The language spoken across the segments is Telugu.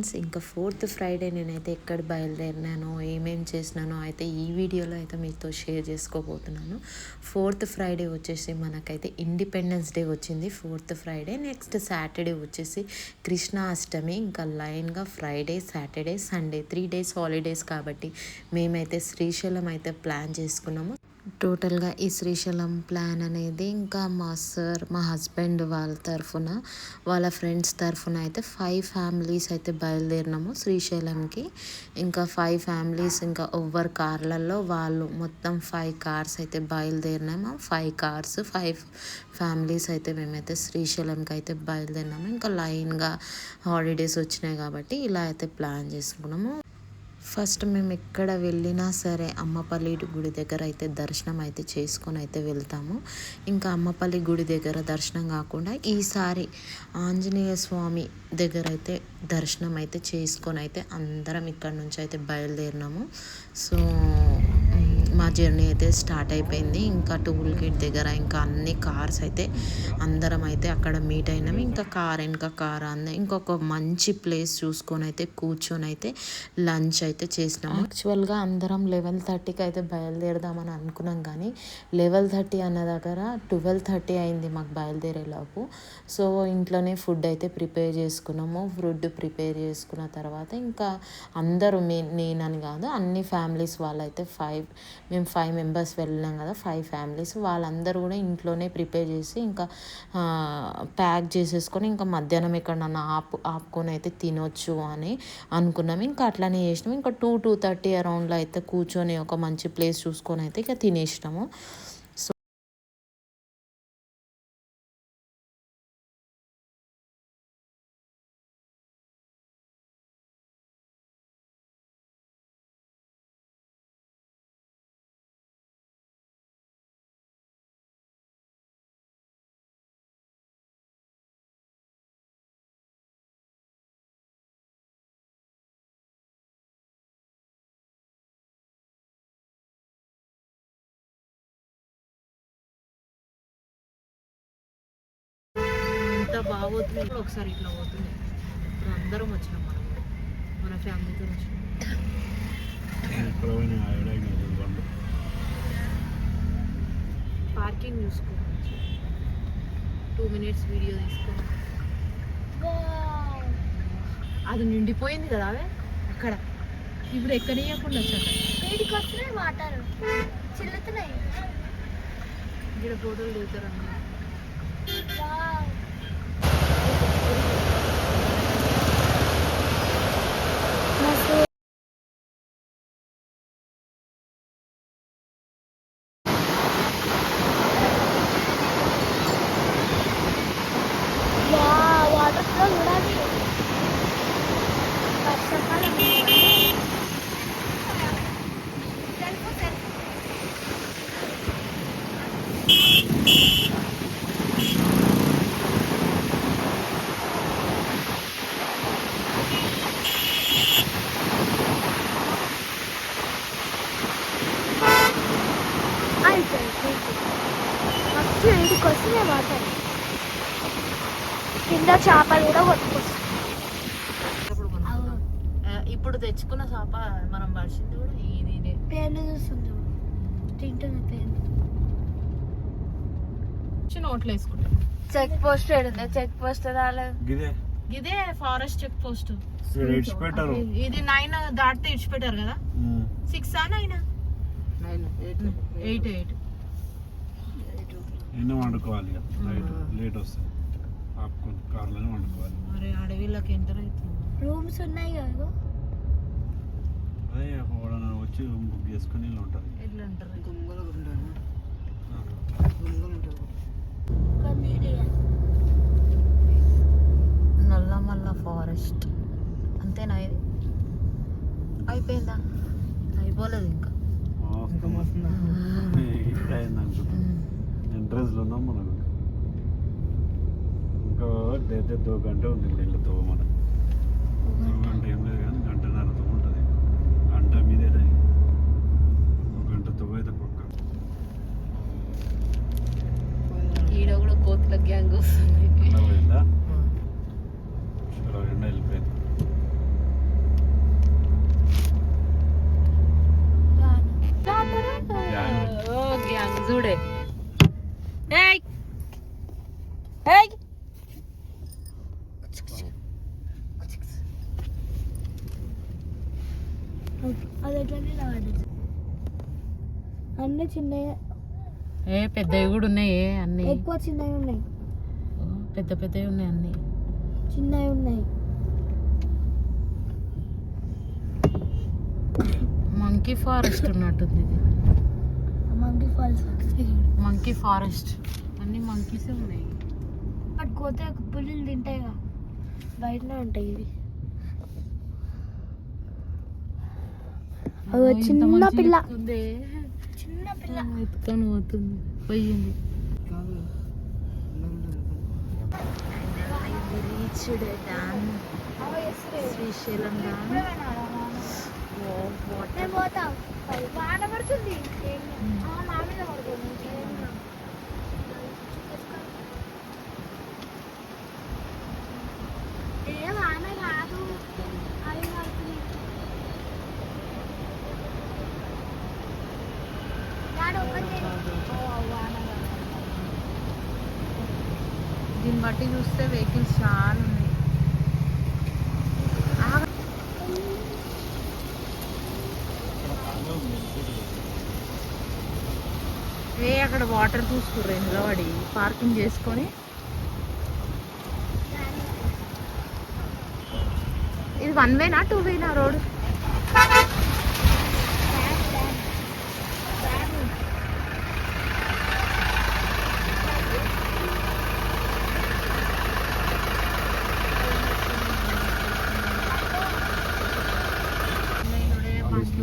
ఫ్రెండ్స్ ఇంకా ఫోర్త్ ఫ్రైడే నేనైతే ఎక్కడ బయలుదేరినానో ఏమేమి చేసినానో అయితే ఈ వీడియోలో అయితే మీతో షేర్ చేసుకోబోతున్నాను. ఫోర్త్ ఫ్రైడే వచ్చేసి మనకైతే ఇండిపెండెన్స్ డే వచ్చింది. ఫోర్త్ ఫ్రైడే నెక్స్ట్ సాటర్డే వచ్చేసి కృష్ణాష్టమి. ఇంకా లైన్గా Friday Saturday Sunday three days holidays కాబట్టి మేమైతే శ్రీశైలం అయితే ప్లాన్ చేసుకున్నాము. టోటల్గా ఈ శ్రీశైలం ప్లాన్ అనేది ఇంకా మా సార్ మా హస్బెండ్ వాళ్ళ తరఫున వాళ్ళ ఫ్రెండ్స్ తరఫున అయితే ఫైవ్ ఫ్యామిలీస్ అయితే బయలుదేరినాము శ్రీశైలంకి. ఇంకా ఫైవ్ ఫ్యామిలీస్ ఇంకా ఓవర్ కార్లలో వాళ్ళు మొత్తం ఫైవ్ కార్స్ అయితే బయలుదేరినాము. ఫైవ్ కార్స్ ఫైవ్ ఫ్యామిలీస్ అయితే మేమైతే శ్రీశైలంకి అయితే బయలుదేరినాము. ఇంకా లైన్గా హాలిడేస్ వచ్చినాయి కాబట్టి ఇలా అయితే ప్లాన్ చేసుకున్నాము. ఫస్ట్ మేము ఎక్కడ వెళ్ళినా సరే అమ్మపల్లి గుడి దగ్గర అయితే దర్శనం అయితే చేసుకొని అయితే వెళ్తాము. ఇంకా అమ్మపల్లి గుడి దగ్గర దర్శనం కాకుండా ఈసారి ఆంజనేయ స్వామి దగ్గర అయితే దర్శనం అయితే చేసుకొని అయితే అందరం ఇక్కడ నుంచి అయితే బయలుదేరినాము. సో మా జర్నీ అయితే స్టార్ట్ అయిపోయింది. ఇంకా టూల్ గేట్ దగ్గర ఇంకా అన్ని కార్స్ అయితే అందరం అయితే అక్కడ మీట్ అయినాము ఇంకా కార్ ఇంకా కార్ అంది ఇంకొక మంచి ప్లేస్ చూసుకొని అయితే కూర్చొని అయితే లంచ్ అయితే చేసినాం యాక్చువల్గా అందరం లెవెన్ థర్టీకి అయితే బయలుదేరదామని అనుకున్నాం కానీ లెవెల్ థర్టీ అన్న దగ్గర ట్వెల్వ్ థర్టీ అయింది మాకు బయలుదేరేలోపు. సో ఇంట్లోనే ఫుడ్ అయితే ప్రిపేర్ చేసుకున్నాము. ఫుడ్ ప్రిపేర్ చేసుకున్న తర్వాత ఇంకా అందరూ మే నేనని కాదు అన్ని ఫ్యామిలీస్ వాళ్ళైతే ఫైవ్ మేము ఫైవ్ మెంబర్స్ వెళ్ళినాం కదా ఫైవ్ ఫ్యామిలీస్ వాళ్ళందరూ కూడా ఇంట్లోనే ప్రిపేర్ చేసి ఇంకా ప్యాక్ చేసేసుకొని ఇంకా మధ్యాహ్నం ఎక్కడన్నా ఆపు ఆపుకొని అయితే తినొచ్చు అని అనుకున్నాం. ఇంకా అట్లానే చేసినాం. ఇంకా టూ టూ థర్టీ అరౌండ్లో అయితే కూర్చొని ఒక మంచి ప్లేస్ చూసుకొని అయితే ఇక తినేసినాము. బాగోతుంది ఇప్పుడు ఒకసారి ఇట్లా పోతుంది. ఇప్పుడు అందరం వచ్చినాం మనం. మన ఫ్యామిలీతో వచ్చినాం. పార్కింగ్ చూసుకోవచ్చు టూ మినిట్స్ వీడియో తీసుకో. అది నిండిపోయింది కదా అవే అక్కడ. ఇప్పుడు ఎక్కనియకుండా వచ్చాక. వస్తున్నాయి వాటర్ చిల్లుతున్నాయి. ఇక్కడ ఫోటోలు దిగుతారు అన్నమాట. వస్తున్నాయి వాటర్ కింద చేపలు కూడా కొట్టుకొస్తాయి ఇప్పుడు తెచ్చుకున్న చేప మనం పడిచింది కూడా ఇది పేర్లు చూస్తుంది తింటుంది పేర్లు చిన్న నోట్లు వేసుకుంటాం. చెక్ పోస్ట్ ఎడుతుంది చెక్ పోస్ట్ రాలేదు గిదే. ఇదే ఫారెస్ట్ చెక్ పోస్ట్. ఇది నైన్ దాటితే ఇడిచిపెట్టారు కదా? సిక్స్ ఆ నైన్ ఎయిట్ ఎయిట్. ఎన్నో వండుకోవాలి ఇక నైట్ లేట్ వస్తుంది. పాప్కార్న్ కార్లోనే వండుకోవాలి. మరి అడవిలోకి ఎంటర్ అవుతుంది. రూమ్స్ ఉన్నాయి కదా అదే ఎవడన్నా వచ్చి రూమ్ బుక్ చేసుకుని వీళ్ళు ఉంటారు ఎట్లా అంటారు నల్లమల్ల ఫారెస్ట్ అంతేనా ఇది? అయిపోయిందా? అయిపోలేదు ఇంకా ఇక్కడ అయింది అనుకుంటా ఎంట్రెన్స్లో ఉన్నాం మనకు ఇంకా అయితే గంట ఉంది ఇప్పుడు ఇల్లు తో మన. దో గంట ఏం లేదు కానీ గంటన్నరతో ఉంటుంది గంట మీదే టైం ఒక గంట తో అయితే పక్క ఈడ కూడా కోతుల గ్యాంగ్ వస్తుంది అలా పోయిందా చలో ఎండ వెళ్ళిపోయింది చూడే ఏయ్ ఏయ్ అది ఎట్లా నిలబడ్డది అన్నీ చిన్నవి ఏ పెద్దవి కూడా ఉన్నాయి అన్ని? ఎక్కువ చిన్నవి ఉన్నాయి. పెద్ద పెద్దవి ఉన్నాయి అన్ని. చిన్నవి ఉన్నాయి. మంకీ ఫారెస్ట్ ఉన్నట్టుంది ఇది. మంకీ ఫాల్స్ మంకీ ఫారెస్ట్ అన్ని మంకీస్ ఉన్నాయి. పట్టుకోతే పుల్లులు తింటాయిగా. బయటనే ఉంటాయి ఇవి. చిన్న పిల్ల. చిన్న పిల్ల. ఎత్తుకొని పోతుంది పోయింది. శ్రీశైలం వాటర్ వాన పడుతుంది ఆ, నా మీద పడుతుంది ఏ వాన కాదు అది పడుతుంది వాడు ఒకటి వాన దీన్ని బట్టి చూస్తే వెహికల్స్ చాలా ఉన్నాయి. ఏ అక్కడ వాటర్ చూసుకుర్రు నిలబడి పార్కింగ్ చేసుకొని. ఇది వన్ వేనా టూ వేనా రోడ్?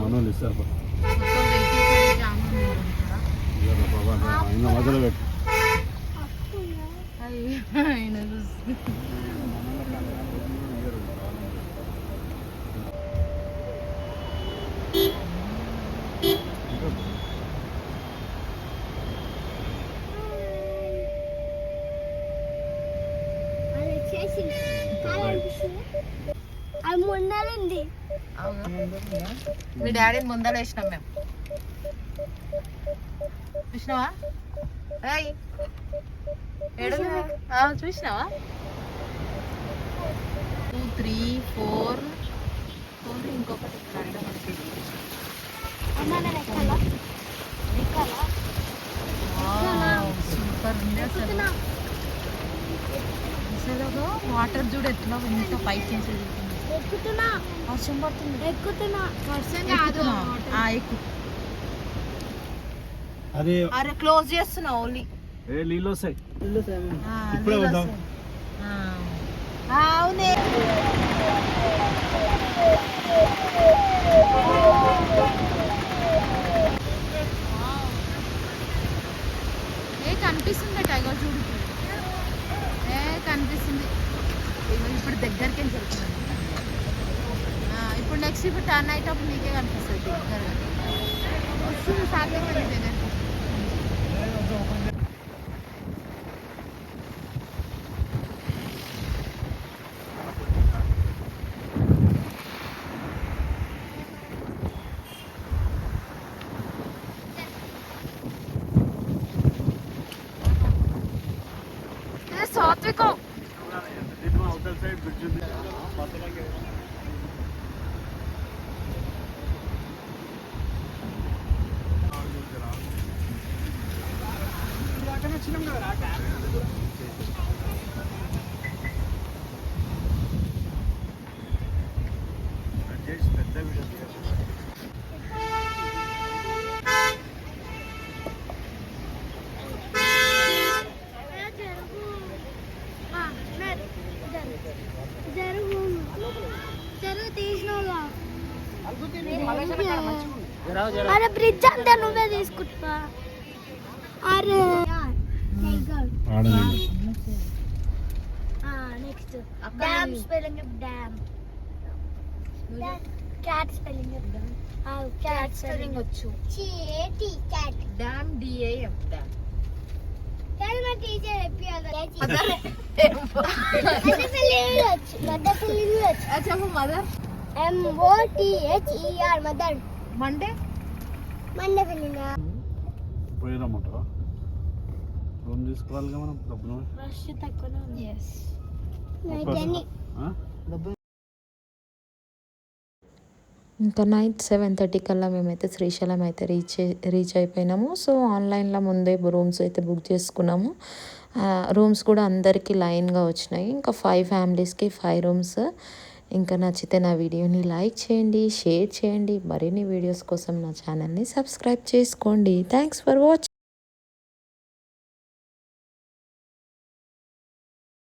మనోళ్ళు ఇస్తారు. బాబా ఆయన మొదలు పెట్టు అయ్యో, ఆయన చూసి అది వచ్చేసి అది అనిపిస్తుంది. అది ముందరుంది మీ డాడీని ముందర వేసినాం మేము. చూసినావా? ఏయ్! చూసినావా? టూ త్రీ ఫోర్ ఫోర్ ఇంకొకటి సూపర్ ఉంది అసలు. అసలు వాటర్ చూడు ఎట్లా ఇంత పైకి చేసేది. ఎక్కుతున్నా. వర్షం పడుతుంది. ఎక్కుతున్నా. వర్షం ఎక్కుతున్నా? ఆ, ఎక్కు. అరే అరే క్లోజ్ చేస్తున్నా ఓన్లీ. ఏ నీళ్ళు వస్తాయి. నీళ్ళు. వస్తాయి. అవునే. ఏ కనిపిస్తుంది టైగర్ చూడు. ఏ కనిపిస్తుంది. ఇప్పుడు దగ్గరికి వెళ్ళి చెప్తున్నాను ఆ, ఇప్పుడు నెక్స్ట్ ఇప్పుడు టర్న్ అయ్యేటప్పుడు నీకే కనిపిస్తుంది. వస్తుంది సాధ్యం దగ్గరికి సాత్వికం అవతల సైడ్ బ్రిడ్జ్ ఉంది చేసి పెద్ద వీడియో తీయాలి. జరుగు ఆ, నడు. జరుగు జరుగు తీసినావుగా అరే బ్రిడ్జ్ అంతా నువ్వే తీసుకుంటా. అరే ఆడనండి next dam spelling dam cat spelling cat spelling వచ్చు. టీ క్యాట్ డామ్ డిఏఎం డామ్ కానీ మా టీచర్ చెప్పాలి మధ్య స్పెల్లింగ్ వచ్చు మధ్య స్పెల్లింగ్ వచ్చు చెప్పు mother. M O T H E R mother. Monday? Monday spelling పోయి రమ్మంటావా రూమ్ తీసుకోవాలిగా మనం డబ్బులు. రష్ తక్కువనే ఉంది. ఎస్? ఇంకా నైట్ సెవెన్ థర్టీ కల్లా మేమైతే శ్రీశైలం అయితే రీచ్ రీచ్ అయిపోయినాము. సో ఆన్లైన్లో ముందే రూమ్స్ అయితే బుక్ చేసుకున్నాము. రూమ్స్ కూడా అందరికీ లైన్గా వచ్చినాయి. ఇంకా ఫైవ్ ఫ్యామిలీస్కి ఫైవ్ రూమ్స్. ఇంకా నచ్చితే నా వీడియోని లైక్ చేయండి షేర్ చేయండి. మరిన్ని వీడియోస్ కోసం నా ఛానల్ని సబ్స్క్రైబ్ చేసుకోండి. Thanks for watching